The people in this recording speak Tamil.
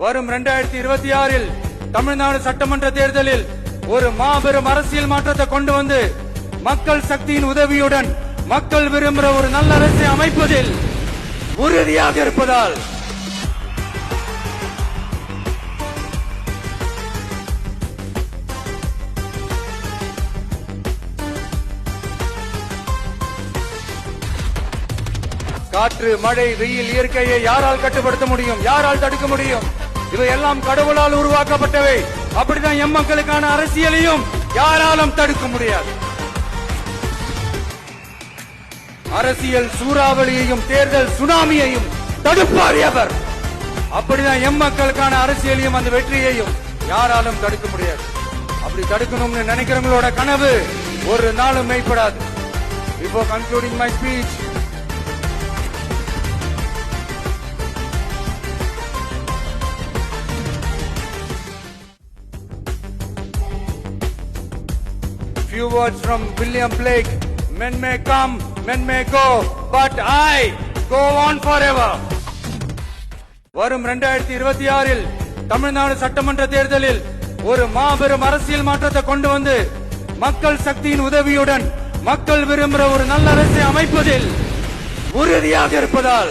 வரும் இரண்டாயிரத்தி இருபத்தி ஆறில் தமிழ்நாடு சட்டமன்ற தேர்தலில் ஒரு மாபெரும் அரசியல் மாற்றத்தை கொண்டு வந்து மக்கள் சக்தியின் உதவியுடன் மக்கள் விரும்புகிற ஒரு நல்ல அரசை அமைப்பதில் உறுதியாக இருப்பதால் காற்று மழை வெயில் இயற்கையை யாரால் கட்டுப்படுத்த முடியும்? யாரால் தடுக்க முடியும்? இவை எல்லாம் கடவுளால் உருவாக்கப்பட்டவை. அப்படிதான் எம் மக்களுக்கான அரசியலையும் யாராலும் தடுக்க முடியாது. அரசியல் சூறாவளியையும் தேர்தல் சுனாமியையும் தடுப்பார் எவர். அப்படிதான் எம் மக்களுக்கான அரசியலையும் அந்த வெற்றியையும் யாராலும் தடுக்க முடியாது. அப்படி தடுக்கணும்னு நினைக்கிறவங்களோட கனவு ஒரு நாளும் மெய்ப்படாது. இப்போ concluding my speech Few words from William Blake. Men may come, men may go, but I go on forever. வரும் இரண்டாயிரத்தி இருபத்தி ஆறில் தமிழ்நாடு சட்டமன்ற தேர்தலில் ஒரு மாபெரும் அரசியல் மாற்றத்தை கொண்டு வந்து மக்கள் சக்தியின் உதவியுடன் மக்கள் விரும்புகிற ஒரு நல்ல அரசை அமைப்பதில் உறுதியாக இருப்பதால்